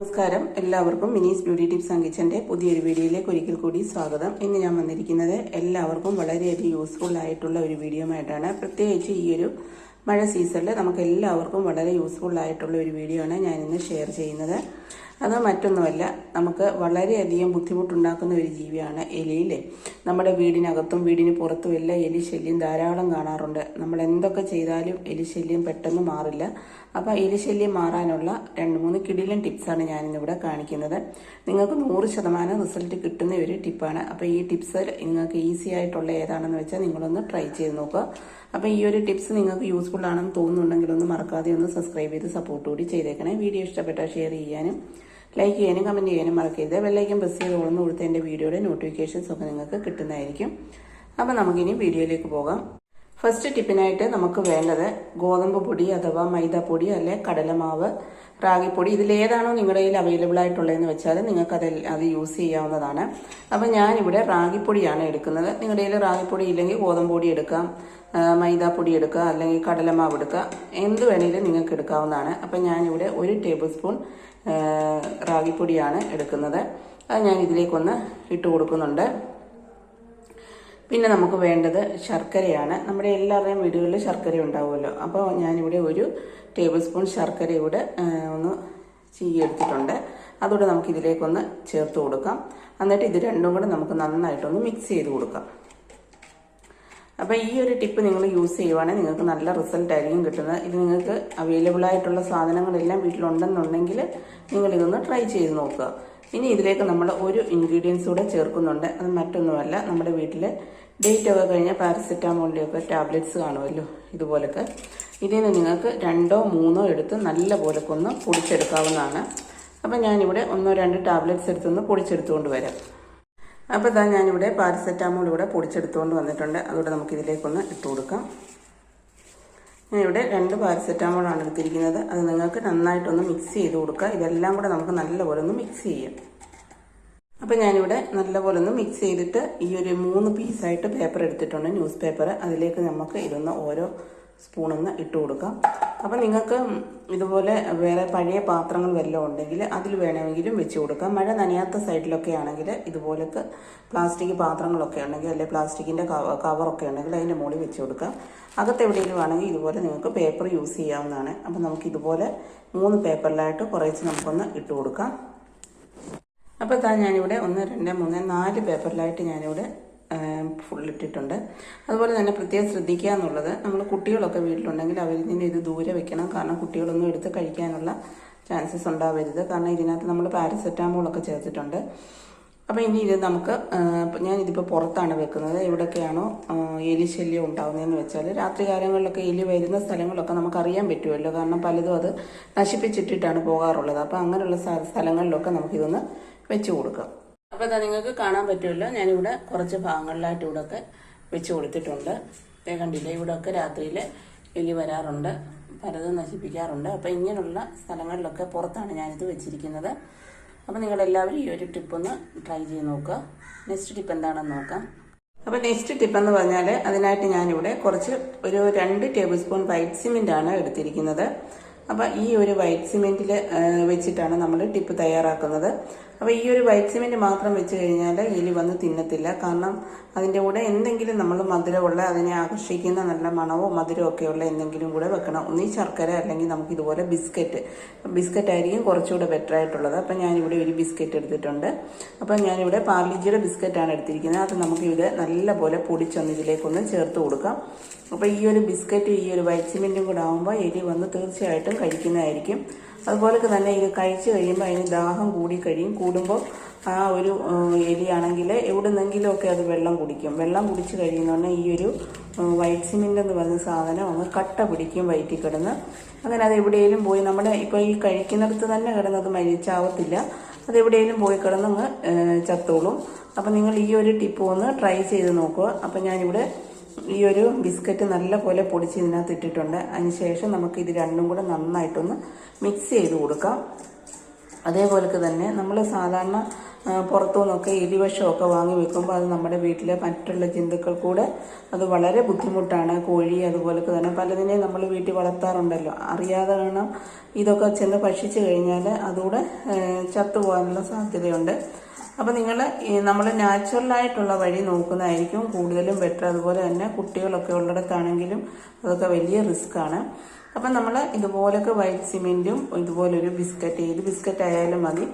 നമസ്കാരം. എല്ലാവർക്കും Mini's beauty tips and കിച്ചന്റെ പുതിയൊരു വീഡിയോയിലേക്ക് ഒരിക്കൽ കൂടി സ്വാഗതം. ഇന്ന് ഞാൻ വന്നിരിക്കുന്നത് എല്ലാവർക്കും വളരെയധികം യൂസ്ഫുൾ ആയിട്ടുള്ള ഒരു വീഡിയോ ആയിട്ടാണ്. പ്രത്യേകിച്ച് ഈ ഒരു മഴ സീസണിൽ നമുക്ക് എല്ലാവർക്കും വളരെ യൂസ്ഫുൾ ആയിട്ടുള്ള ഒരു വീഡിയോ ആണ് ഞാൻ ഇന്ന് ഷെയർ ചെയ്യുന്നത്. അത് മറ്റൊന്നുമല്ല നമുക്ക് വളരെയധികം ബുദ്ധിമുട്ടുണ്ടാക്കുന്ന ഒരു ജീവിയാണ് എലിയില്ലേ നമ്മുടെ വീടിനകത്തും വീടിന് പുറത്തും എല്ലാം എലി ശല്യം ധാരാളം കാണാറുണ്ട്. നമ്മൾ എന്തൊക്കെ ചെയ്താലും എലി ശല്യം പെട്ടെന്ന് മാറില്ല. അപ്പോൾ എലി ശല്യം മാറാനുള്ള രണ്ട് മൂന്ന് കിടിലൻ ടിപ്സാണ് ഞാനിന്നിവിടെ കാണിക്കുന്നത്. നിങ്ങൾക്ക് നൂറ് ശതമാനം റിസൾട്ട് കിട്ടുന്ന ഒരു ടിപ്പാണ്. അപ്പോൾ ഈ ടിപ്സ് നിങ്ങൾക്ക് ഈസി ആയിട്ടുള്ള ഏതാണെന്ന് വെച്ചാൽ നിങ്ങളൊന്ന് ട്രൈ ചെയ്ത് നോക്കുക. അപ്പോൾ ഈ ഒരു ടിപ്സ് നിങ്ങൾക്ക് യൂസ്ഫുൾ ആണെന്ന് തോന്നുന്നുണ്ടെങ്കിൽ ഒന്ന് മറക്കാതെ ഒന്ന് സബ്സ്ക്രൈബ് ചെയ്ത് സപ്പോർട്ട് കൂടി ചെയ്തേക്കണേ. വീഡിയോ ഇഷ്ടപ്പെട്ടാൽ ഷെയർ ചെയ്യാനും ലൈക്ക് ചെയ്യാനും കമന്റ് ചെയ്യാനും മറക്കരുത്. ബെല്ലൈക്കൻ പ്രസ് ചെയ്ത് ഉളന്ന് കൊടുത്ത എന്റെ വീഡിയോയുടെ നോട്ടിഫിക്കേഷൻസ് ഒക്കെ നിങ്ങൾക്ക് കിട്ടുന്നതായിരിക്കും. അപ്പോൾ നമുക്കിനി വീഡിയോയിലേക്ക് പോകാം. ഫസ്റ്റ് ടിപ്പിനായിട്ട് നമുക്ക് വേണ്ടത് ഗോതമ്പ് പൊടി അഥവാ മൈദാപ്പൊടി അല്ലെ കടലമാവ് റാഗിപ്പൊടി. ഇതിലേതാണോ നിങ്ങളുടെ കയ്യിൽ അവൈലബിൾ ആയിട്ടുള്ളതെന്ന് വെച്ചാൽ നിങ്ങൾക്ക് അത് അത് യൂസ് ചെയ്യാവുന്നതാണ്. അപ്പം ഞാനിവിടെ റാഗിപ്പൊടിയാണ് എടുക്കുന്നത്. നിങ്ങളുടെ കയ്യിൽ റാഗിപ്പൊടി ഇല്ലെങ്കിൽ ഗോതമ്പ് പൊടി എടുക്കാം മൈദാപ്പൊടി എടുക്കുക അല്ലെങ്കിൽ കടലമാവ് എടുക്കുക എന്ത് വേണമെങ്കിലും നിങ്ങൾക്ക് എടുക്കാവുന്നതാണ്. അപ്പം ഞാനിവിടെ ഒരു ടേബിൾ സ്പൂൺ റാഗിപ്പൊടിയാണ് എടുക്കുന്നത്. അത് ഞാൻ ഇതിലേക്കൊന്ന് ഇട്ട് കൊടുക്കുന്നുണ്ട്. പിന്നെ നമുക്ക് വേണ്ടത് ശർക്കരയാണ്. നമ്മുടെ എല്ലാവരുടെയും വീടുകളിൽ ശർക്കര ഉണ്ടാവുമല്ലോ. അപ്പോൾ ഞാനിവിടെ ഒരു ടേബിൾ സ്പൂൺ ശർക്കര ഇവിടെ ഒന്ന് ചീയെടുത്തിട്ടുണ്ട് അതുകൂടെ നമുക്ക് ഇതിലേക്കൊന്ന് ചേർത്ത് കൊടുക്കാം. എന്നിട്ട് ഇത് രണ്ടും കൂടെ നമുക്ക് നന്നായിട്ടൊന്ന് മിക്സ് ചെയ്ത് കൊടുക്കാം. അപ്പോൾ ഈ ഒരു ടിപ്പ് നിങ്ങൾ യൂസ് ചെയ്യുവാണെങ്കിൽ നിങ്ങൾക്ക് നല്ല റിസൾട്ട് ആയിരിക്കും കിട്ടുന്നത്. ഇത് നിങ്ങൾക്ക് അവൈലബിൾ ആയിട്ടുള്ള സാധനങ്ങളെല്ലാം വീട്ടിലുണ്ടെന്നുണ്ടെങ്കിൽ നിങ്ങൾ ഇതൊന്ന് ട്രൈ ചെയ്ത് നോക്കുക. ഇനി ഇതിലേക്ക് നമ്മൾ ഒരു ഇൻഗ്രീഡിയൻസ് കൂടെ ചേർക്കുന്നുണ്ട്. അത് മറ്റൊന്നുമല്ല നമ്മുടെ വീട്ടിൽ ഡേറ്റ് ഒക്കെ കഴിഞ്ഞാൽ പാരസെറ്റാമോളിന്റെ ഒക്കെ ടാബ്ലറ്റ്സ് കാണുമല്ലോ ഇതുപോലൊക്കെ. ഇതിൽ നിന്ന് നിങ്ങൾക്ക് രണ്ടോ മൂന്നോ എടുത്ത് നല്ല പോലൊക്കെ ഒന്ന് പൊടിച്ചെടുക്കാവുന്നതാണ്. അപ്പം ഞാനിവിടെ ഒന്നോ രണ്ട് ടാബ്ലറ്റ്സ് എടുത്തൊന്ന് പൊടിച്ചെടുത്തുകൊണ്ട് വരാം. അപ്പോൾ ഇതാ ഞാനിവിടെ പാരസെറ്റാമോൾ ഇവിടെ പൊടിച്ചെടുത്തുകൊണ്ട് വന്നിട്ടുണ്ട്. അതുകൂടെ നമുക്ക് ഇതിലേക്കൊന്ന് ഇട്ട് കൊടുക്കാം. ഞാനിവിടെ രണ്ട് പാരസെറ്റാമോളാണ് എടുത്തിരിക്കുന്നത്. അത് നിങ്ങൾക്ക് നന്നായിട്ടൊന്ന് മിക്സ് ചെയ്ത് കൊടുക്കുക ഇതെല്ലാം കൂടെ നമുക്ക് നല്ലപോലെ ഒന്ന് മിക്സ് ചെയ്യാം. അപ്പോൾ ഞാനിവിടെ നല്ലപോലെ ഒന്ന് മിക്സ് ചെയ്തിട്ട് ഈ ഒരു മൂന്ന് പീസായിട്ട് പേപ്പർ എടുത്തിട്ടുണ്ട്. ന്യൂസ് പേപ്പർ അതിലേക്ക് നമുക്ക് ഇതൊന്ന് ഓരോ സ്പൂണൊന്ന് ഇട്ട് കൊടുക്കാം. അപ്പം നിങ്ങൾക്ക് ഇതുപോലെ വേറെ പഴയ പാത്രങ്ങൾ വല്ലതും ഉണ്ടെങ്കിൽ അതിൽ വേണമെങ്കിലും വെച്ച് കൊടുക്കാം. മഴ നനയാത്ത സൈഡിലൊക്കെ ആണെങ്കിൽ ഇതുപോലത്തെ പ്ലാസ്റ്റിക് പാത്രങ്ങളൊക്കെ ഉണ്ടെങ്കിൽ അല്ലെങ്കിൽ പ്ലാസ്റ്റിക്കിന്റെ കവറൊക്കെ ഉണ്ടെങ്കിൽ അതിന്റെ മുകളിൽ വെച്ച് കൊടുക്കാം. അകത്ത് എവിടെയെങ്കിലും ആണെങ്കിൽ ഇതുപോലെ നിങ്ങൾക്ക് പേപ്പർ യൂസ് ചെയ്യാവുന്നതാണ്. അപ്പം നമുക്ക് ഇതുപോലെ മൂന്ന് പേപ്പറിലായിട്ട് കുറേച്ച് നമുക്കൊന്ന് ഇട്ട് കൊടുക്കാം. അപ്പോൾ താ ഞാനിവിടെ ഒന്ന് രണ്ട് മൂന്ന് നാല് പേപ്പറിലായിട്ട് ഞാനിവിടെ ഫുൾ ഇട്ടിട്ടുണ്ട്. അതുപോലെ തന്നെ പ്രത്യേകം ശ്രദ്ധിക്കുക എന്നുള്ളത് നമ്മൾ കുട്ടികളൊക്കെ വീട്ടിലുണ്ടെങ്കിൽ അവരിൽ നിന്ന് ഇത് ദൂരെ വെക്കണം. കാരണം കുട്ടികളൊന്നും എടുത്ത് കഴിക്കാനുള്ള ചാൻസസ് ഉണ്ടാവരുത്. കാരണം ഇതിനകത്ത് നമ്മൾ പാരസെറ്റാമോളൊക്കെ ചേർത്തിട്ടുണ്ട്. അപ്പോൾ ഇനി ഇത് നമുക്ക് ഞാനിതിപ്പോൾ പുറത്താണ് വെക്കുന്നത്. എവിടെയൊക്കെയാണോ എലി ശല്യം ഉണ്ടാകുന്നതെന്ന് വെച്ചാൽ രാത്രി കാലങ്ങളിലൊക്കെ എലി വരുന്ന സ്ഥലങ്ങളൊക്കെ നമുക്കറിയാൻ പറ്റുമല്ലോ. കാരണം പലതും അത് നശിപ്പിച്ചിട്ടിട്ടാണ് പോകാറുള്ളത്. അപ്പോൾ അങ്ങനെയുള്ള സ്ഥ- സ്ഥലങ്ങളിലൊക്കെ നമുക്കിതൊന്ന് വെച്ച് കൊടുക്കാം. അപ്പോൾ ഇതാ നിങ്ങൾക്ക് കാണാൻ പറ്റുമല്ലോ. ഞാനിവിടെ കുറച്ച് ഭാഗങ്ങളിലായിട്ട് ഇവിടെയൊക്കെ വെച്ച് കൊടുത്തിട്ടുണ്ട്. ഇതേ കണ്ടില്ലേ ഇവിടെയൊക്കെ രാത്രിയിൽ എലി വരാറുണ്ട് പലതും നശിപ്പിക്കാറുണ്ട്. അപ്പോൾ ഇങ്ങനെയുള്ള സ്ഥലങ്ങളിലൊക്കെ പുറത്താണ് ഞാനിത് വെച്ചിരിക്കുന്നത്. അപ്പോൾ നിങ്ങളെല്ലാവരും ഈ ഒരു ടിപ്പ് ഒന്ന് ട്രൈ ചെയ്ത് നോക്കുക. നെക്സ്റ്റ് ടിപ്പ് എന്താണെന്ന് നോക്കാം. അപ്പോൾ നെക്സ്റ്റ് ടിപ്പ് എന്ന് പറഞ്ഞാൽ അതിനായിട്ട് ഞാനിവിടെ കുറച്ച് ഒരു രണ്ട് ടേബിൾ സ്പൂൺ വൈറ്റ് സിമെന്റ് ആണ് എടുത്തിരിക്കുന്നത്. അപ്പോൾ ഈ ഒരു വൈറ്റ് സിമെന്റിൽ വെച്ചിട്ടാണ് നമ്മൾ ടിപ്പ് തയ്യാറാക്കുന്നത്. അപ്പോൾ ഈ ഒരു വൈറ്റ് സിമെന്റ് മാത്രം വെച്ച് കഴിഞ്ഞാൽ എലി വന്ന് തിന്നത്തില്ല. കാരണം അതിന്റെ കൂടെ എന്തെങ്കിലും നമ്മൾ മധുരമുള്ള അതിനെ ആകർഷിക്കുന്ന നല്ല മണവോ മധുരമോ ഒക്കെയുള്ള എന്തെങ്കിലും കൂടെ വെക്കണം. ഒന്നീ ശർക്കര അല്ലെങ്കിൽ നമുക്ക് ഇതുപോലെ ബിസ്ക്കറ്റ് ബിസ്ക്കറ്റ് ആയിരിക്കും കുറച്ചുകൂടെ ബെറ്റർ ആയിട്ടുള്ളത്. അപ്പം ഞാനിവിടെ ഒരു ബിസ്ക്കറ്റ് എടുത്തിട്ടുണ്ട്. അപ്പം ഞാനിവിടെ പാർലിജിയുടെ ബിസ്ക്കറ്റാണ് എടുത്തിരിക്കുന്നത്. അത് നമുക്ക് ഇവിടെ നല്ലപോലെ പൊടിച്ചൊന്ന് ഇതിലേക്കൊന്ന് ചേർത്ത് കൊടുക്കാം. അപ്പോൾ ഈ ഒരു ബിസ്ക്കറ്റ് ഈ ഒരു വൈറ്റ് സിമെന്റും കൂടെ ആകുമ്പോൾ എലി വന്ന് തീർച്ചയായിട്ടും കഴിക്കുന്നതായിരിക്കും. അതുപോലെ തന്നെ ഇത് കഴിച്ചു കഴിയുമ്പോൾ അതിന് ദാഹം കൂടി കഴിയും. കൂടുമ്പോൾ ആ ഒരു എലിയാണെങ്കിൽ എവിടെ നിന്നെങ്കിലുമൊക്കെ അത് വെള്ളം കുടിക്കും. വെള്ളം കുടിച്ച് കഴിയുന്നതുകൊണ്ട് ഈ ഒരു വൈറ്റ് സിമെന്റ് എന്ന് പറയുന്ന സാധനം അങ്ങ് കട്ട പിടിക്കും വയറ്റിൽ കിടന്ന്. അങ്ങനെ അത് എവിടെയെങ്കിലും പോയി നമ്മുടെ ഇപ്പോൾ ഈ കഴിക്കുന്നിടത്ത് തന്നെ കിടന്നത് മരിച്ചാവത്തില്ല. അത് എവിടെയെങ്കിലും പോയി കിടന്നങ്ങ് ചത്തോളും. അപ്പം നിങ്ങൾ ഈ ഒരു ടിപ്പ് ഒന്ന് ട്രൈ ചെയ്ത് നോക്കുക. അപ്പം ഞാനിവിടെ ഈ ഒരു ബിസ്ക്കറ്റ് നല്ല പോലെ പൊടിച്ച് ഇതിനകത്ത് ഇട്ടിട്ടുണ്ട്. അതിന് ശേഷം നമുക്ക് ഇത് രണ്ടും കൂടെ നന്നായിട്ടൊന്ന് മിക്സ് ചെയ്ത് കൊടുക്കാം. അതേപോലൊക്കെ തന്നെ നമ്മൾ സാധാരണ പുറത്തു നിന്നൊക്കെ എലിവശമൊക്കെ വാങ്ങി വെക്കുമ്പോൾ അത് നമ്മുടെ വീട്ടിലെ മറ്റുള്ള ജന്തുക്കൾ കൂടെ അത് വളരെ ബുദ്ധിമുട്ടാണ്. കോഴി അതുപോലൊക്കെ തന്നെ പലതിനെയും നമ്മൾ വീട്ടിൽ വളർത്താറുണ്ടല്ലോ. അറിയാതെ വേണം ഇതൊക്കെ ചെന്ന് ഭക്ഷിച്ചു കഴിഞ്ഞാൽ അതുകൂടെ ചത്തുപോകാനുള്ള സാധ്യതയുണ്ട്. അപ്പോൾ നിങ്ങൾ നമ്മൾ നാച്ചുറലായിട്ടുള്ള വഴി നോക്കുന്നതായിരിക്കും കൂടുതലും ബെറ്റർ അതുപോലെ തന്നെ കുട്ടികളൊക്കെ ഉള്ളിടത്താണെങ്കിലും അതൊക്കെ വലിയ റിസ്ക്കാണ് അപ്പം നമ്മൾ ഇതുപോലൊക്കെ വൈറ്റ് സിമെന്റും ഇതുപോലൊരു ബിസ്ക്കറ്റ് ഏത് ബിസ്ക്കറ്റ് ആയാലും മതി.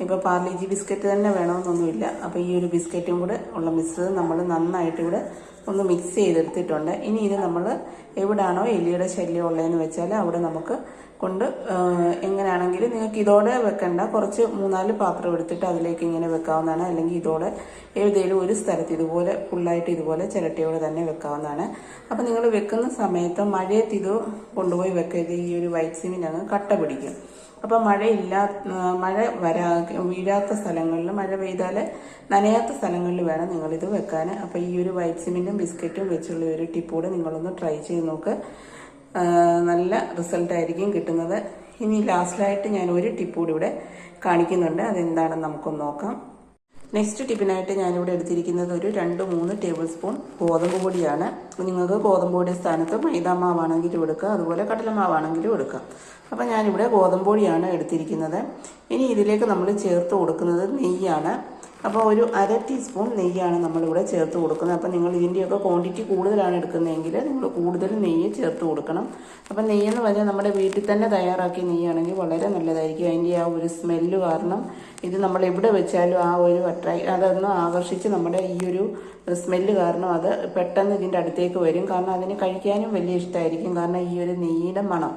ഇപ്പോൾ പാർലിജി ബിസ്ക്കറ്റ് തന്നെ വേണമെന്നൊന്നുമില്ല അപ്പോൾ ഈ ഒരു ബിസ്ക്കറ്റും കൂടെ ഉള്ള മിശ്രിതം നമ്മൾ നന്നായിട്ട് ഇവിടെ ഒന്ന് മിക്സ് ചെയ്തെടുത്തിട്ടുണ്ട്. ഇനി ഇത് നമ്മൾ എവിടാണോ എലിയുടെ ശല്യം ഉള്ളതെന്ന് വെച്ചാൽ അവിടെ നമുക്ക് കൊണ്ട് എങ്ങനെയാണെങ്കിലും നിങ്ങൾക്ക് ഇതോടെ വെക്കണ്ട. കുറച്ച് മൂന്നാൽ പാത്രം എടുത്തിട്ട് അതിലേക്ക് ഇങ്ങനെ വെക്കാവുന്നതാണ്. അല്ലെങ്കിൽ ഇതോടെ ഏതെങ്കിലും ഒരു സ്ഥലത്ത് ഇതുപോലെ ഫുള്ളായിട്ട് ഇതുപോലെ ചിരട്ടയോടെ തന്നെ വെക്കാവുന്നതാണ്. അപ്പോൾ നിങ്ങൾ വെക്കുന്ന സമയത്ത് മഴയത്ത് ഇത് കൊണ്ടുപോയി വെക്കരുത്. ഈ ഒരു വൈറ്റ് സിമിനങ്ങ് കട്ട പിടിക്കും. അപ്പോൾ മഴയില്ലാ മഴ വരാ വീഴാത്ത സ്ഥലങ്ങളിൽ മഴ പെയ്താൽ നനയാത്ത സ്ഥലങ്ങളിൽ വേണം നിങ്ങളിത് വെക്കാൻ അപ്പോൾ ഈ ഒരു വൈറ്റ് സിമെന്റും ബിസ്ക്കറ്റും വെച്ചുള്ള ഒരു ടിപ്പ് ടിപ്പൂടെ നിങ്ങളൊന്ന് ട്രൈ ചെയ്ത് നോക്ക്. നല്ല റിസൾട്ടായിരിക്കും കിട്ടുന്നത്. ഇനി ലാസ്റ്റിലായിട്ട് ഞാൻ ഒരു ടിപ്പ് കൂടി ഇവിടെ കാണിക്കുന്നുണ്ട്. അതെന്താണെന്ന് നമുക്കൊന്ന് നോക്കാം. നെക്സ്റ്റ് ടിപ്പിനായിട്ട് ഞാനിവിടെ എടുത്തിരിക്കുന്നത് ഒരു രണ്ട് മൂന്ന് ടേബിൾ സ്പൂൺ ഗോതമ്പ് പൊടിയാണ്. നിങ്ങൾക്ക് ഗോതമ്പ് പൊടി സ്ഥാനത്ത് മൈദാമാവാണെങ്കിലും എടുക്കാം. അതുപോലെ കടലമാവാണെങ്കിലും എടുക്കാം. അപ്പം ഞാനിവിടെ ഗോതമ്പ് പൊടിയാണ് എടുത്തിരിക്കുന്നത്. ഇനി ഇതിലേക്ക് നമ്മൾ ചേർത്ത് കൊടുക്കുന്നത് നെയ്യാണ്. അപ്പോൾ ഒരു അര ടീസ്പൂൺ നെയ്യാണ് നമ്മളിവിടെ ചേർത്ത് കൊടുക്കുന്നത്. അപ്പം നിങ്ങൾ ഇതിന്റെയൊക്കെ ക്വാണ്ടിറ്റി കൂടുതലാണ് എടുക്കുന്നതെങ്കിൽ നിങ്ങൾ കൂടുതൽ നെയ്യ് ചേർത്ത് കൊടുക്കണം. അപ്പം നെയ്യെന്ന് പറഞ്ഞാൽ നമ്മുടെ വീട്ടിൽ തന്നെ തയ്യാറാക്കിയ നെയ്യാണെങ്കിൽ വളരെ നല്ലതായിരിക്കും. അതിന്റെ ആ ഒരു സ്മെല്ല് കാരണം ഇത് നമ്മൾ എവിടെ വെച്ചാലും ആ ഒരു അട്രാക് അതൊന്ന് ആകർഷിച്ച് നമ്മുടെ ഈ ഒരു സ്മെല്ല് കാരണം അത് പെട്ടെന്ന് ഇതിന്റെ അടുത്തേക്ക് വരും. കാരണം അതിന് കഴിക്കാനും വലിയ ഇഷ്ടമായിരിക്കും. കാരണം ഈ ഒരു നെയ്യുടെ മണം.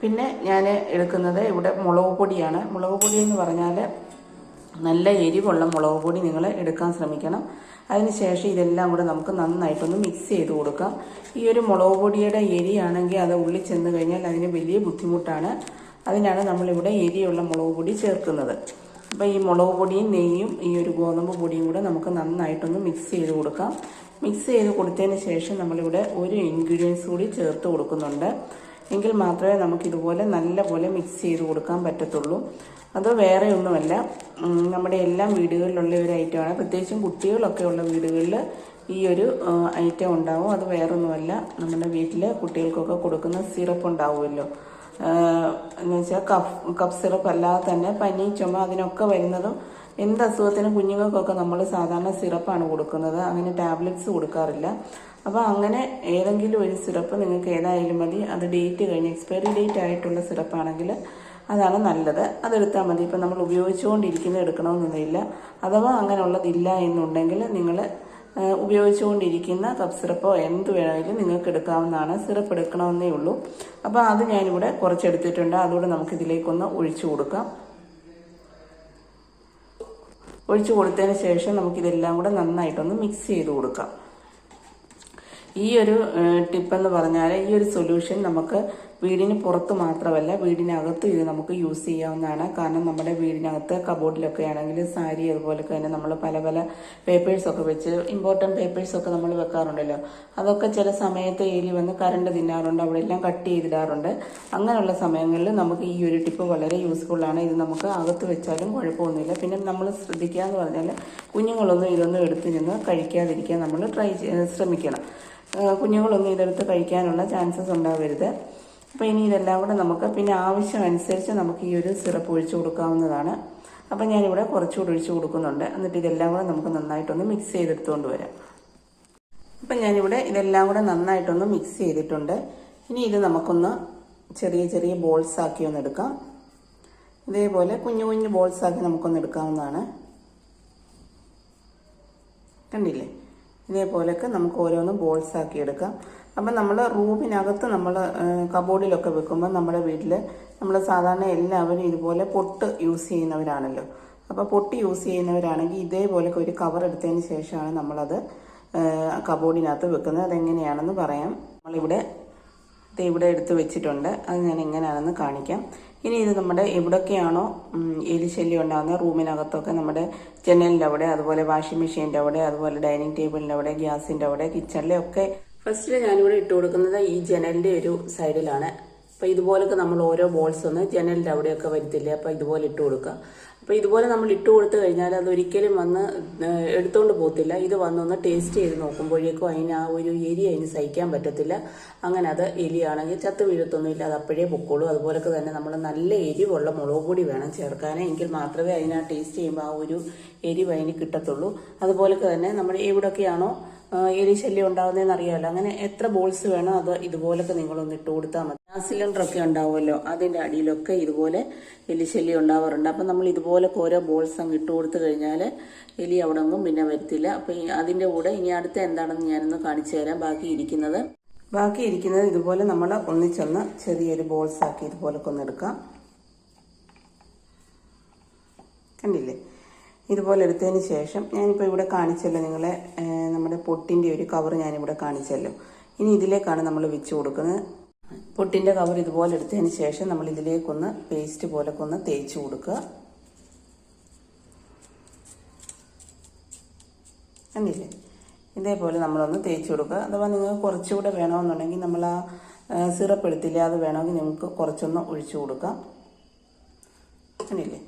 പിന്നെ ഞാൻ എടുക്കുന്നത് ഇവിടെ മുളക് പൊടിയാണ്. മുളക് പൊടി എന്ന് പറഞ്ഞാൽ നല്ല എരിവുള്ള മുളക് പൊടി നിങ്ങൾ എടുക്കാൻ ശ്രമിക്കണം. അതിനുശേഷം ഇതെല്ലാം കൂടെ നമുക്ക് നന്നായിട്ടൊന്ന് മിക്സ് ചെയ്ത് കൊടുക്കാം. ഈ ഒരു മുളക് പൊടിയുടെ എരിയാണെങ്കിൽ അത് ഉള്ളിൽ ചെന്ന് കഴിഞ്ഞാൽ അതിന് വലിയ ബുദ്ധിമുട്ടാണ്. അതിനാണ് നമ്മളിവിടെ എരിയുള്ള മുളക് പൊടി ചേർക്കുന്നത്. അപ്പോൾ ഈ മുളക് പൊടിയും നെയ്യും ഈ ഒരു ഗോതമ്പ് പൊടിയും കൂടെ നമുക്ക് നന്നായിട്ടൊന്ന് മിക്സ് ചെയ്ത് കൊടുക്കാം. മിക്സ് ചെയ്ത് കൊടുത്തതിന് ശേഷം നമ്മളിവിടെ ഒരു ഇൻഗ്രീഡിയൻസ് കൂടി ചേർത്ത് കൊടുക്കുന്നുണ്ട്. എങ്കിൽ മാത്രമേ നമുക്ക് ഇതുപോലെ നല്ല പോലെ മിക്സ് ചെയ്ത് കൊടുക്കാൻ പറ്റത്തുള്ളൂ. അത് വേറെ ഒന്നുമല്ല. നമ്മുടെ എല്ലാ വീടുകളിലുള്ള ഒരു ഐറ്റമാണ് പ്രത്യേകിച്ചും കുട്ടികളൊക്കെ ഉള്ള വീടുകളിൽ ഈ ഒരു ഐറ്റം ഉണ്ടാവും. അത് വേറൊന്നുമല്ല. നമ്മുടെ വീട്ടിൽ കുട്ടികൾക്കൊക്കെ കൊടുക്കുന്ന സിറപ്പ് ഉണ്ടാവുമല്ലോ. എന്ന് വെച്ചാൽ കഫ് കഫ് സിറപ്പ് അല്ലാതെ തന്നെ പനി ചുമ അതിനൊക്കെ വരുന്നതും എന്ത് അസുഖത്തിനും കുഞ്ഞുങ്ങൾക്കൊക്കെ നമ്മൾ സാധാരണ സിറപ്പാണ് കൊടുക്കുന്നത്. അങ്ങനെ ടാബ്ലറ്റ്സ് കൊടുക്കാറില്ല. അപ്പോൾ അങ്ങനെ ഏതെങ്കിലും ഒരു സിറപ്പ് നിങ്ങൾക്ക് ഏതായാലും മതി. അത് ഡേറ്റ് കഴിഞ്ഞ് എക്സ്പയറി ഡേറ്റ് ആയിട്ടുള്ള സിറപ്പാണെങ്കിൽ അതാണ് നല്ലത്. അതെടുത്താൽ മതി. ഇപ്പം നമ്മൾ ഉപയോഗിച്ചുകൊണ്ടിരിക്കുന്നത് എടുക്കണമെന്നൊന്നുമില്ല അഥവാ അങ്ങനെയുള്ളതില്ല എന്നുണ്ടെങ്കിൽ നിങ്ങൾ ഉപയോഗിച്ചുകൊണ്ടിരിക്കുന്ന കപ്പ് സിറപ്പോ എന്ത് വേണമെങ്കിലും നിങ്ങൾക്ക് എടുക്കാവുന്നതാണ്. സിറപ്പ് എടുക്കണമെന്നേ ഉള്ളൂ. അപ്പോൾ അത് ഞാനിവിടെ കുറച്ചെടുത്തിട്ടുണ്ട്. അതുകൂടെ നമുക്ക് ഇതിലേക്കൊന്ന് ഒഴിച്ചു കൊടുക്കാം. ഒഴിച്ചു കൊടുത്തതിന് ശേഷം നമുക്കിതെല്ലാം കൂടെ നന്നായിട്ടൊന്ന് മിക്സ് ചെയ്ത് കൊടുക്കാം. ഈ ഒരു ടിപ്പെന്ന് പറഞ്ഞാൽ ഈ ഒരു സൊല്യൂഷൻ നമുക്ക് വീടിന് പുറത്ത് മാത്രമല്ല വീടിനകത്തും ഇത് നമുക്ക് യൂസ് ചെയ്യാവുന്നതാണ്. കാരണം നമ്മുടെ വീടിനകത്ത് കബോർഡിലൊക്കെ ആണെങ്കിൽ സാരി അതുപോലൊക്കെ തന്നെ നമ്മൾ പല പല പേപ്പേഴ്സൊക്കെ വെച്ച് ഇമ്പോർട്ടന്റ് പേപ്പേഴ്സൊക്കെ നമ്മൾ വെക്കാറുണ്ടല്ലോ. അതൊക്കെ ചില സമയത്ത് എലി വന്ന് കറണ്ട് തിന്നാറുണ്ട് അവിടെ എല്ലാം കട്ട് ചെയ്തിടാറുണ്ട്. അങ്ങനെയുള്ള സമയങ്ങളിൽ നമുക്ക് ഈ ഒരു ടിപ്പ് വളരെ യൂസ്ഫുള്ളാണ് ഇത് നമുക്ക് അകത്ത് വെച്ചാലും കുഴപ്പമൊന്നുമില്ല. പിന്നെ നമ്മൾ ശ്രദ്ധിക്കുക എന്ന് പറഞ്ഞാൽ കുഞ്ഞുങ്ങളൊന്നും ഇതൊന്നും എടുത്ത് നിന്ന് കഴിക്കാതിരിക്കാൻ നമ്മൾ ട്രൈ ശ്രമിക്കണം. കുഞ്ഞുങ്ങളൊന്നും ഇതെടുത്ത് കഴിക്കാനുള്ള ചാൻസസ് ഉണ്ടാവരുത്. അപ്പോൾ ഇനി ഇതെല്ലാം കൂടെ നമുക്ക് പിന്നെ ആവശ്യമനുസരിച്ച് നമുക്ക് ഈ ഒരു സിറപ്പ് ഒഴിച്ചു കൊടുക്കാവുന്നതാണ്. അപ്പം ഞാനിവിടെ കുറച്ചുകൂടി ഒഴിച്ചു കൊടുക്കുന്നുണ്ട്. എന്നിട്ട് ഇതെല്ലാം കൂടെ നമുക്ക് നന്നായിട്ടൊന്ന് മിക്സ് ചെയ്തെടുത്തുകൊണ്ട് വരാം. അപ്പം ഞാനിവിടെ ഇതെല്ലാം കൂടെ നന്നായിട്ടൊന്ന് മിക്സ് ചെയ്തിട്ടുണ്ട്. ഇനി ഇത് നമുക്കൊന്ന് ചെറിയ ചെറിയ ബോൾസ് ആക്കി ഒന്ന് എടുക്കാം. ഇതേപോലെ കുഞ്ഞു കുഞ്ഞു ബോൾസ് ആക്കി നമുക്കൊന്ന് എടുക്കാവുന്നതാണ്. കണ്ടില്ലേ? ഇതേപോലെയൊക്കെ നമുക്ക് ഓരോന്ന് ബോൾസ് ആക്കി എടുക്കാം. അപ്പം നമ്മൾ റൂമിനകത്ത് നമ്മൾ കബോർഡിലൊക്കെ വെക്കുമ്പോൾ നമ്മുടെ വീട്ടിൽ നമ്മൾ സാധാരണ എല്ലാവരും ഇതുപോലെ പൊട്ട് യൂസ് ചെയ്യുന്നവരാണല്ലോ. അപ്പോൾ പൊട്ട് യൂസ് ചെയ്യുന്നവരാണെങ്കിൽ ഇതേപോലൊക്കെ ഒരു കവർ എടുത്തതിന് ശേഷമാണ് നമ്മളത് കബോർഡിനകത്ത് വെക്കുന്നത്. അതെങ്ങനെയാണെന്ന് പറയാം. നമ്മളിവിടെ ഇത് ഇവിടെ എടുത്ത് വെച്ചിട്ടുണ്ട്. അത് ഞാൻ എങ്ങനെയാണെന്ന് കാണിക്കാം. ഇനി ഇത് നമ്മുടെ എവിടെയൊക്കെയാണോ ഉം, എലിശല്യം ഉണ്ടാകുന്നത് റൂമിനകത്തൊക്കെ നമ്മുടെ ജനലിന്റെ അവിടെ അതുപോലെ വാഷിംഗ് മെഷീന്റെ അവിടെ അതുപോലെ ഡൈനിങ് ടേബിളിന്റെ അവിടെ ഗ്യാസിന്റെ അവിടെ കിച്ചണിലെ ഒക്കെ ഫസ്റ്റിൽ ഞാനിവിടെ ഇട്ട് കൊടുക്കുന്നത് ഈ ജനലിന്റെ ഒരു സൈഡിലാണ്. അപ്പോൾ ഇതുപോലൊക്കെ നമ്മൾ ഓരോ ബോൾസ് ഒന്ന് ജനലിന്റെ അവിടെയൊക്കെ വരുത്തില്ലേ അപ്പോൾ ഇതുപോലെ ഇട്ട് കൊടുക്കുക. അപ്പോൾ ഇതുപോലെ നമ്മൾ ഇട്ട് കൊടുത്തു കഴിഞ്ഞാൽ അത് ഒരിക്കലും വന്ന് എടുത്തുകൊണ്ട് പോകത്തില്ല. ഇത് വന്നൊന്ന് ടേസ്റ്റ് ചെയ്ത് നോക്കുമ്പോഴേക്കും അതിന് ആ ഒരു എരി അതിന് സഹിക്കാൻ പറ്റത്തില്ല. അങ്ങനെ അത് എലിയാണെങ്കിൽ ചത്ത് വീഴത്തൊന്നുമില്ല. അത് അപ്പോഴേ പൊക്കോളൂ. അതുപോലൊക്കെ തന്നെ നമ്മൾ നല്ല എരിവുള്ള മുളക് പൊടി വേണം ചേർക്കാൻ എങ്കിൽ മാത്രമേ അതിന് ടേസ്റ്റ് ചെയ്യുമ്പോൾ ആ ഒരു എരിവ് അതിന് കിട്ടത്തുള്ളൂ. അതുപോലൊക്കെ തന്നെ നമ്മൾ എവിടെയൊക്കെയാണോ എലി ശല്യം അറിയാമല്ലോ. അങ്ങനെ എത്ര ബോൾസ് വേണോ അത് ഇതുപോലൊക്കെ നിങ്ങളൊന്ന് ഇട്ട് കൊടുത്താൽ മതി. ഗ്യാസ് സിലിണ്ടറൊക്കെ ഉണ്ടാവുമല്ലോ അതിന്റെ അടിയിലൊക്കെ ഇതുപോലെ എലി ശല്യം ഉണ്ടാവാറുണ്ട്. അപ്പം നമ്മൾ ഇതുപോലൊക്കെ ഓരോ ബോൾസ് അങ്ങ് ഇട്ട് കൊടുത്തു കഴിഞ്ഞാൽ എലി അവിടെ ഒന്നും പിന്നെ വരത്തില്ല. അപ്പം അതിന്റെ കൂടെ ഇനി അടുത്ത എന്താണെന്ന് ഞാനൊന്ന് കാണിച്ചു തരാം. ബാക്കി ഇരിക്കുന്നത്. ബാക്കി ഇരിക്കുന്നത് ഇതുപോലെ നമ്മൾ ഒന്നിച്ചൊന്ന് ചെറിയൊരു ബോൾസ് ആക്കി ഇതുപോലൊക്കെ ഒന്ന് എടുക്കാം. കണ്ടില്ലേ? ഇതുപോലെ എടുത്തതിന് ശേഷം ഞാനിപ്പോൾ ഇവിടെ കാണിച്ചല്ലോ നിങ്ങളെ നമ്മുടെ പൊട്ടിന്റെ ഒരു കവർ ഞാനിവിടെ കാണിച്ചല്ലോ. ഇനി ഇതിലേക്കാണ് നമ്മൾ വെച്ച് കൊടുക്കുന്നത്. പൊട്ടിന്റെ കവർ ഇതുപോലെ എടുത്തതിന് ശേഷം നമ്മൾ ഇതിലേക്കൊന്ന് പേസ്റ്റ് പോലൊക്കെ തേച്ച് കൊടുക്കുക. കണ്ടില്ലേ? ഇതേപോലെ നമ്മളൊന്ന് തേച്ച് കൊടുക്കുക. അഥവാ നിങ്ങൾക്ക് കുറച്ചുകൂടെ വേണമെന്നുണ്ടെങ്കിൽ നമ്മൾ ആ സിറപ്പ് എടുത്തില്ല അത് വേണമെങ്കിൽ നിങ്ങൾക്ക് കുറച്ചൊന്ന് ഒഴിച്ചു കൊടുക്കാം. കണ്ടില്ലേ?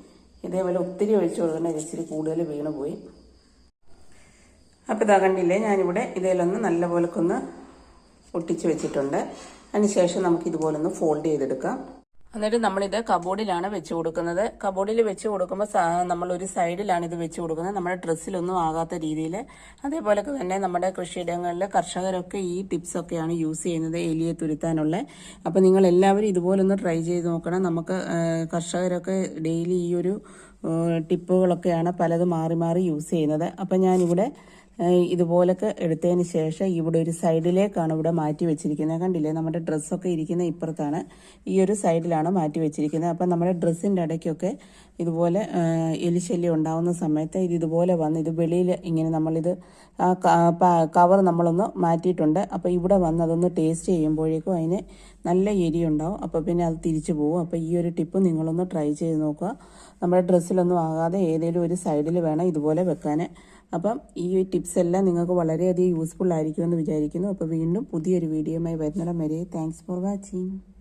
ഇതേപോലെ ഒത്തിരി ഒഴിച്ചു കൊടുക്കേണ്ട ഇച്ചിരി കൂടുതൽ വീണ് പോയി. അപ്പോൾ ഇതാ കണ്ടില്ലേ ഞാനിവിടെ ഇതിലൊന്ന് നല്ലപോലെ ഒന്ന് ഒട്ടിച്ച് വെച്ചിട്ടുണ്ട്. അതിനുശേഷം നമുക്ക് ഇതുപോലെ ഒന്ന് ഫോൾഡ് ചെയ്തെടുക്കാം. എന്നിട്ട് നമ്മളിത് കബോർഡിലാണ് വെച്ച് കൊടുക്കുന്നത്. കബോർഡിൽ വെച്ച് കൊടുക്കുമ്പോൾ നമ്മൾ ഒരു സൈഡിലാണ് ഇത് വെച്ച് കൊടുക്കുന്നത്. നമ്മുടെ ഡ്രസ്സിലൊന്നും ആകാത്ത രീതിയിൽ അതേപോലെ തന്നെ നമ്മുടെ കൃഷിയിടങ്ങളിൽ കർഷകരൊക്കെ ഈ ടിപ്സൊക്കെയാണ് യൂസ് ചെയ്യുന്നത് എലിയെ തുരുത്താനുള്ള. അപ്പോൾ നിങ്ങൾ എല്ലാവരും ഇതുപോലൊന്ന് ട്രൈ ചെയ്ത് നോക്കണം. നമുക്ക് കർഷകരൊക്കെ ഡെയിലി ഈ ഒരു ടിപ്പുകളൊക്കെയാണ് പലതും മാറി മാറി യൂസ് ചെയ്യുന്നത്. അപ്പം ഞാനിവിടെ ഇതുപോലൊക്കെ എടുത്തതിന് ശേഷം ഇവിടെ ഒരു സൈഡിലേക്കാണ് ഇവിടെ മാറ്റി വെച്ചിരിക്കുന്നത്. കണ്ടില്ലേ? നമ്മുടെ ഡ്രസ്സൊക്കെ ഇരിക്കുന്ന ഇപ്പുറത്താണ് ഈ ഒരു സൈഡിലാണ് മാറ്റി വെച്ചിരിക്കുന്നത്. അപ്പം നമ്മുടെ ഡ്രസ്സിന്റെ ഇടയ്ക്കൊക്കെ ഇതുപോലെ എലിശല്യം ഉണ്ടാവുന്ന സമയത്ത് ഇത് ഇതുപോലെ വന്ന് ഇത് വെളിയിൽ ഇങ്ങനെ നമ്മളിത് കവർ നമ്മളൊന്ന് മാറ്റിയിട്ടുണ്ട്. അപ്പോൾ ഇവിടെ വന്ന് അതൊന്ന് ടേസ്റ്റ് ചെയ്യുമ്പോഴേക്കും അതിന് നല്ല എരിയുണ്ടാവും. അപ്പോൾ പിന്നെ അത് തിരിച്ചു പോകും. അപ്പോൾ ഈ ഒരു ടിപ്പ് നിങ്ങളൊന്ന് ട്രൈ ചെയ്ത് നോക്കുക. നമ്മുടെ ഡ്രസ്സിലൊന്നും ആകാതെ ഏതെങ്കിലും ഒരു സൈഡിൽ വേണം ഇതുപോലെ വെക്കാൻ. അപ്പം ഈ ടിപ്സ് എല്ലാം നിങ്ങൾക്ക് വളരെയധികം യൂസ്ഫുൾ ആയിരിക്കുമെന്ന് വിചാരിക്കുന്നു. അപ്പോൾ വീണ്ടും പുതിയൊരു വീഡിയോയുമായി വരുന്നിടം വരെ താങ്ക്സ് ഫോർ വാച്ചിങ്